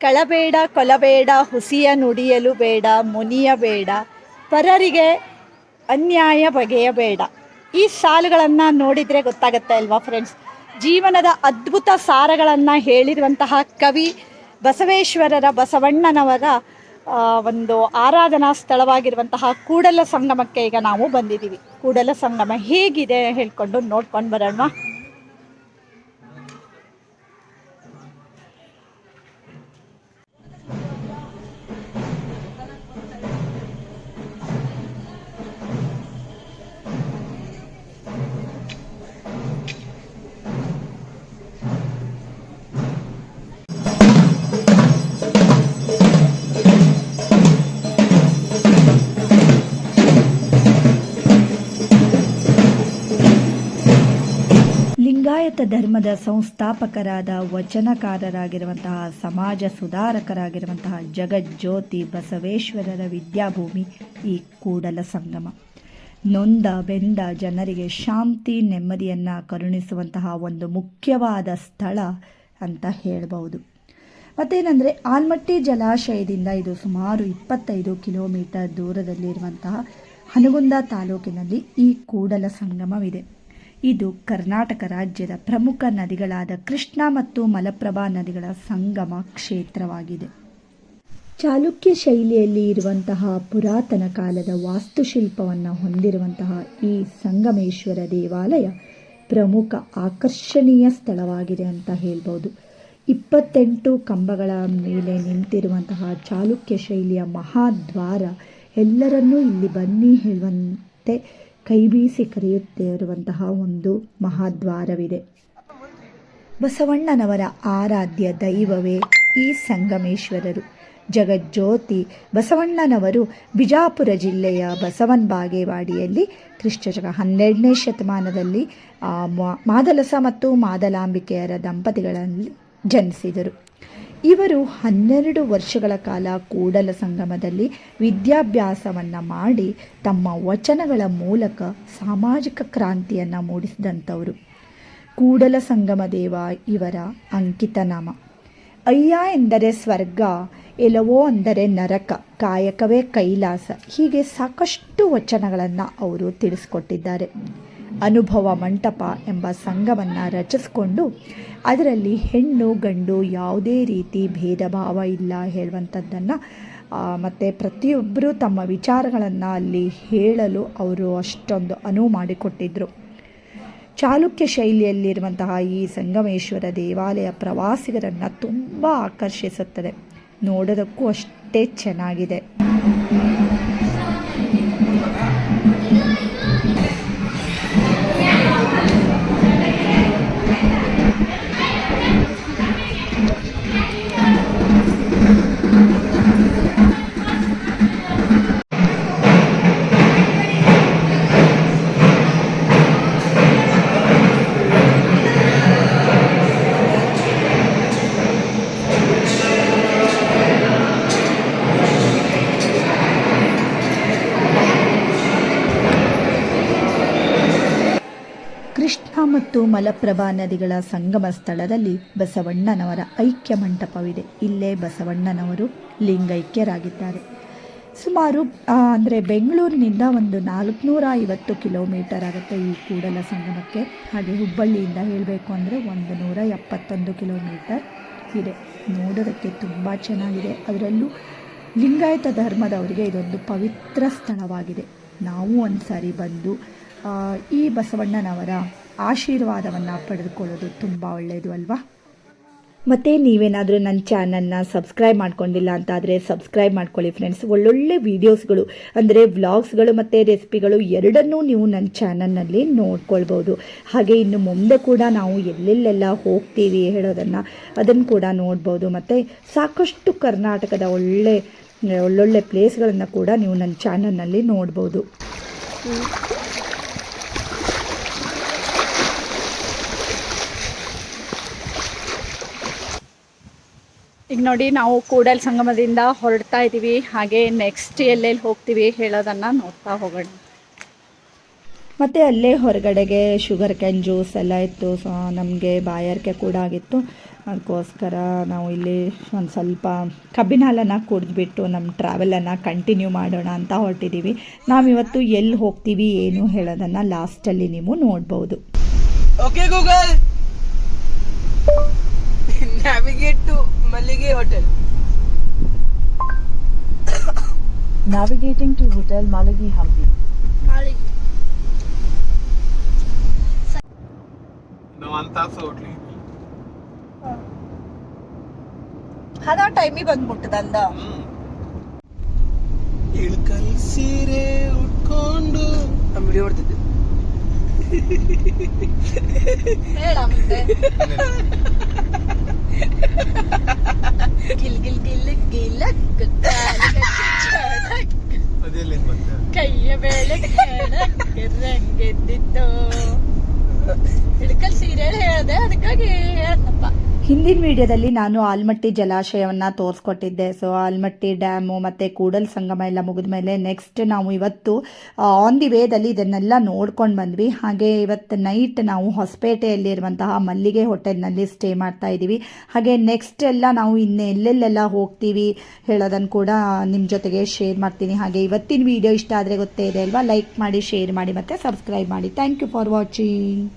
ಕಳಬೇಡ ಕೊಲಬೇಡ, ಹುಸಿಯ ನುಡಿಯಲು ಬೇಡ, ಮುನಿಯ ಬೇಡ, ಪರರಿಗೆ ಅನ್ಯಾಯ ಬಗೆಯ ಬೇಡ. ಈ ಸಾಲುಗಳನ್ನು ನೋಡಿದರೆ ಗೊತ್ತಾಗುತ್ತೆ ಅಲ್ವಾ ಫ್ರೆಂಡ್ಸ್ ಜೀವನದ ಅದ್ಭುತ ಸಾರಗಳನ್ನು ಹೇಳಿರುವಂತಹ ಕವಿ ಬಸವೇಶ್ವರರ ಬಸವಣ್ಣನವರ ಒಂದು ಆರಾಧನಾ ಸ್ಥಳವಾಗಿರುವಂತಹ ಕೂಡಲ ಸಂಗಮಕ್ಕೆ ಈಗ ನಾವು ಬಂದಿದ್ದೀವಿ. ಕೂಡಲ ಸಂಗಮ ಹೇಗಿದೆ ಹೇಳ್ಕೊಂಡು ನೋಡ್ಕೊಂಡು ಬರೋಣ. ಲಿಂಗಾಯತ ಧರ್ಮದ ಸಂಸ್ಥಾಪಕರಾದ ವಚನಕಾರರಾಗಿರುವಂತಹ, ಸಮಾಜ ಸುಧಾರಕರಾಗಿರುವಂತಹ ಜಗಜ್ಯೋತಿ ಬಸವೇಶ್ವರರ ವಿದ್ಯಾಭೂಮಿ ಈ ಕೂಡಲ ಸಂಗಮ. ನೊಂದ ಬೆಂದ ಜನರಿಗೆ ಶಾಂತಿ, ನೆಮ್ಮದಿಯನ್ನು ಕರುಣಿಸುವಂತಹ ಒಂದು ಮುಖ್ಯವಾದ ಸ್ಥಳ ಅಂತ ಹೇಳ್ಬೋದು ಮತ್ತೇನೆಂದರೆ, ಆಲ್ಮಟ್ಟಿ ಜಲಾಶಯದಿಂದ ಇದು ಸುಮಾರು ಇಪ್ಪತ್ತೈದು ಕಿಲೋಮೀಟರ್ ದೂರದಲ್ಲಿರುವಂತಹ ಹನುಗುಂದ ತಾಲೂಕಿನಲ್ಲಿ ಈ ಕೂಡಲ ಸಂಗಮವಿದೆ. ಇದು ಕರ್ನಾಟಕ ರಾಜ್ಯದ ಪ್ರಮುಖ ನದಿಗಳಾದ ಕೃಷ್ಣ ಮತ್ತು ಮಲಪ್ರಭಾ ನದಿಗಳ ಸಂಗಮ ಕ್ಷೇತ್ರವಾಗಿದೆ. ಚಾಲುಕ್ಯ ಶೈಲಿಯಲ್ಲಿ ಇರುವಂತಹ ಪುರಾತನ ಕಾಲದ ವಾಸ್ತುಶಿಲ್ಪವನ್ನು ಹೊಂದಿರುವಂತಹ ಈ ಸಂಗಮೇಶ್ವರ ದೇವಾಲಯ ಪ್ರಮುಖ ಆಕರ್ಷಣೀಯ ಸ್ಥಳವಾಗಿದೆ ಅಂತ ಹೇಳ್ಬೋದು. ಇಪ್ಪತ್ತೆಂಟು ಕಂಬಗಳ ಮೇಲೆ ನಿಂತಿರುವಂತಹ ಚಾಲುಕ್ಯ ಶೈಲಿಯ ಮಹಾದ್ವಾರ ಎಲ್ಲರನ್ನೂ ಇಲ್ಲಿ ಬನ್ನಿ ಹೇಳುವಂತೆ ಕೈಬೀಸಿ ಕರೆಯುತ್ತಿರುವಂತಹ ಒಂದು ಮಹಾದ್ವಾರವಿದೆ. ಬಸವಣ್ಣನವರ ಆರಾಧ್ಯ ದೈವವೇ ಈ ಸಂಗಮೇಶ್ವರರು. ಜಗಜ್ಯೋತಿ ಬಸವಣ್ಣನವರು ಬಿಜಾಪುರ ಜಿಲ್ಲೆಯ ಬಸವನ್ ಬಾಗೇವಾಡಿಯಲ್ಲಿ ಕ್ರಿಸ್ತಶಕ ಹನ್ನೆರಡನೇ ಶತಮಾನದಲ್ಲಿ ಮಾದಲಸ ಮತ್ತು ಮಾದಲಾಂಬಿಕೆಯರ ದಂಪತಿಗಳಲ್ಲಿ ಜನಿಸಿದರು. ಇವರು ಹನ್ನೆರಡು ವರ್ಷಗಳ ಕಾಲ ಕೂಡಲ ಸಂಗಮದಲ್ಲಿ ವಿದ್ಯಾಭ್ಯಾಸವನ್ನು ಮಾಡಿ ತಮ್ಮ ವಚನಗಳ ಮೂಲಕ ಸಾಮಾಜಿಕ ಕ್ರಾಂತಿಯನ್ನು ಮೂಡಿಸಿದಂಥವರು. ಕೂಡಲ ಸಂಗಮ ದೇವ ಇವರ ಅಂಕಿತನಾಮ. ಅಯ್ಯ ಎಂದರೆ ಸ್ವರ್ಗ ಎಲವೋ ಅಂದರೆ ನರಕ, ಕಾಯಕವೇ ಕೈಲಾಸ ಹೀಗೆ ಸಾಕಷ್ಟು ವಚನಗಳನ್ನು ಅವರು ತಿಳಿಸ್ಕೊಟ್ಟಿದ್ದಾರೆ. ಅನುಭವ ಮಂಟಪ ಎಂಬ ಸಂಘವನ್ನು ರಚಿಸಿಕೊಂಡು ಅದರಲ್ಲಿ ಹೆಣ್ಣು, ಗಂಡು ಯಾವುದೇ ರೀತಿ ಭೇದ ಭಾವ ಇಲ್ಲ ಹೇಳುವಂಥದ್ದನ್ನು ಮತ್ತು ಪ್ರತಿಯೊಬ್ಬರೂ ತಮ್ಮ ವಿಚಾರಗಳನ್ನು ಅಲ್ಲಿ ಹೇಳಲು ಅವರು ಅಷ್ಟೊಂದು ಅನುವು ಮಾಡಿಕೊಟ್ಟಿದ್ದರು ಚಾಲುಕ್ಯ ಶೈಲಿಯಲ್ಲಿರುವಂತಹ ಈ ಸಂಗಮೇಶ್ವರ ದೇವಾಲಯ ಪ್ರವಾಸಿಗರನ್ನು ತುಂಬ ಆಕರ್ಷಿಸುತ್ತದೆ. ನೋಡೋದಕ್ಕೂ ಅಷ್ಟೇ ಚೆನ್ನಾಗಿದೆ. ಕೃಷ್ಣ ಮತ್ತು ಮಲಪ್ರಭಾ ನದಿಗಳ ಸಂಗಮ ಸ್ಥಳದಲ್ಲಿ ಬಸವಣ್ಣನವರ ಐಕ್ಯ ಮಂಟಪವಿದೆ. ಇಲ್ಲೇ ಬಸವಣ್ಣನವರು ಲಿಂಗೈಕ್ಯರಾಗಿದ್ದಾರೆ. ಸುಮಾರು ಅಂದರೆ ಬೆಂಗಳೂರಿನಿಂದ ಒಂದು ನಾಲ್ಕುನೂರ ಐವತ್ತು ಕಿಲೋಮೀಟರ್ ಆಗುತ್ತೆ ಈ ಕೂಡಲ ಸಂಗಮಕ್ಕೆ. ಹಾಗೆ ಹುಬ್ಬಳ್ಳಿಯಿಂದ ಹೇಳಬೇಕು ಅಂದರೆ ಒಂದು ನೂರ ಎಪ್ಪತ್ತೊಂದು ಕಿಲೋಮೀಟರ್ ಇದೆ. ನೋಡೋದಕ್ಕೆ ತುಂಬ ಚೆನ್ನಾಗಿದೆ. ಅದರಲ್ಲೂ ಲಿಂಗಾಯತ ಧರ್ಮದವರಿಗೆ ಇದೊಂದು ಪವಿತ್ರ ಸ್ಥಳವಾಗಿದೆ. ನಾವು ಒಂದು ಸಾರಿ ಬಂದು ಈ ಬಸವಣ್ಣನವರ ಆಶೀರ್ವಾದವನ್ನು ಪಡೆದುಕೊಳ್ಳೋದು ತುಂಬ ಒಳ್ಳೆಯದು ಅಲ್ವಾ? ಮತ್ತು ನೀವೇನಾದರೂ ನನ್ನ ಚಾನಲ್ನ ಸಬ್ಸ್ಕ್ರೈಬ್ ಮಾಡ್ಕೊಂಡಿಲ್ಲ ಅಂತಾದರೆ ಸಬ್ಸ್ಕ್ರೈಬ್ ಮಾಡ್ಕೊಳ್ಳಿ ಫ್ರೆಂಡ್ಸ್. ಒಳ್ಳೊಳ್ಳೆ ವೀಡಿಯೋಸ್ಗಳು, ಅಂದರೆ ವ್ಲಾಗ್ಸ್ಗಳು ಮತ್ತು ರೆಸಿಪಿಗಳು ಎರಡನ್ನೂ ನೀವು ನನ್ನ ಚಾನಲ್ನಲ್ಲಿ ನೋಡ್ಕೊಳ್ಬೋದು. ಹಾಗೆ ಇನ್ನು ಮುಂದೆ ಕೂಡ ನಾವು ಎಲ್ಲೆಲ್ಲೆಲ್ಲ ಹೋಗ್ತೀವಿ ಹೇಳೋದನ್ನು ಅದನ್ನು ಕೂಡ ನೋಡ್ಬೋದು. ಮತ್ತು ಸಾಕಷ್ಟು ಕರ್ನಾಟಕದ ಒಳ್ಳೆ, ಒಳ್ಳೊಳ್ಳೆ ಪ್ಲೇಸ್ಗಳನ್ನು ಕೂಡ ನೀವು ನನ್ನ ಚಾನಲ್ನಲ್ಲಿ ನೋಡ್ಬೋದು. ಈಗ ನೋಡಿ ನಾವು ಕೂಡಲ್ ಸಂಗಮದಿಂದ ಹೊರಡ್ತಾ ಇದ್ದೀವಿ ಹಾಗೆ ನೆಕ್ಸ್ಟ್ ಎಲ್ಲೆಲ್ಲಿ ಹೋಗ್ತೀವಿ ಹೇಳೋದನ್ನು ನೋಡ್ತಾ ಹೋಗೋಣ. ಮತ್ತು ಅಲ್ಲೇ ಹೊರಗಡೆಗೆ ಶುಗರ್ ಕ್ಯಾನ್ ಜ್ಯೂಸ್ ಎಲ್ಲ ಇತ್ತು. ಸೊ ನಮಗೆ ಬಾಯಾರಿಕೆ ಕೂಡ ಆಗಿತ್ತು. ಅದಕ್ಕೋಸ್ಕರ ನಾವು ಇಲ್ಲಿ ಒಂದು ಸ್ವಲ್ಪ ಕಬ್ಬಿನ ಹಾಲನ್ನು ಕುಡಿದ್ಬಿಟ್ಟು ನಮ್ಮ ಟ್ರಾವೆಲನ್ನು ಕಂಟಿನ್ಯೂ ಮಾಡೋಣ ಅಂತ ಹೊರಟಿದ್ದೀವಿ ನಾವಿವತ್ತು ಎಲ್ಲಿ ಹೋಗ್ತೀವಿ ಏನು ಹೇಳೋದನ್ನು ಲಾಸ್ಟಲ್ಲಿ ನೀವು ನೋಡ್ಬೋದು. Okay Google hotel Navigating to Hotel Malagi Hampi. ನಾವು ಒಂದು ತಾಸು ಹೋಟ್ಲಿ ಹದ ಟೈಮಿಗೆ ಬಂದ್ಬಿಟ್ಟದಂದ ಇಳ್ಕಲ್ ಸೀರೆ ಉಟ್ಕೊಂಡು. ನಮ್ಮ ವಿಡಿಯೋ ಹೊಡ್ತಿದ್ದೆ. ಗಿಲ್ ಗಿಲ್ ಗಿಲ್ ಗಿಲ್ ಅದೆಲ್ಲಿ ಮತ್ತೆ ಕೈಯ ಬೇಳೆ ರಂಗೆದ್ದಿತ್ತು ಇಳಕಲ್ ಸೀರಿಯಲ್ ಹೇಳ್ದೆ ಅದಕ್ಕಾಗಿ ಹೇಳ್ದಪ್ಪ ಹಿಂದಿನ ವಿಡಿಯೋದಲ್ಲಿ ನಾನು ಆಲ್ಮಟ್ಟಿ ಜಲಾಶಯವನ್ನು ತೋರಿಸ್ಕೊಟ್ಟಿದ್ದೆ. ಸೊ ಆಲ್ಮಟ್ಟಿ ಡ್ಯಾಮು ಮತ್ತು ಕೂಡಲ್ ಸಂಗಮ ಎಲ್ಲ ಮುಗಿದ ಮೇಲೆ ನೆಕ್ಸ್ಟ್ ನಾವು ಇವತ್ತು ಆನ್ ದಿ ವೇದಲ್ಲಿ ಇದನ್ನೆಲ್ಲ ನೋಡ್ಕೊಂಡು ಬಂದ್ವಿ. ಹಾಗೆ ಇವತ್ತು ನೈಟ್ ನಾವು ಹೊಸಪೇಟೆಯಲ್ಲಿರುವಂತಹ ಮಲ್ಲಿಗೆ ಹೋಟೆಲ್ನಲ್ಲಿ ಸ್ಟೇ ಮಾಡ್ತಾ ಇದ್ದೀವಿ. ಹಾಗೆ ನೆಕ್ಸ್ಟ್ ಎಲ್ಲ ನಾವು ಇನ್ನು ಎಲ್ಲೆಲ್ಲೆಲ್ಲ ಹೋಗ್ತೀವಿ ಹೇಳೋದನ್ನು ಕೂಡ ನಿಮ್ಮ ಜೊತೆಗೆ ಶೇರ್ ಮಾಡ್ತೀನಿ. ಹಾಗೆ ಇವತ್ತಿನ ವಿಡಿಯೋ ಇಷ್ಟ ಆದರೆ ಗೊತ್ತೇ ಇದೆ ಅಲ್ವಾ? ಲೈಕ್ ಮಾಡಿ ಶೇರ್ ಮಾಡಿ ಮತ್ತು ಸಬ್ಸ್ಕ್ರೈಬ್ ಮಾಡಿ. Thank you for watching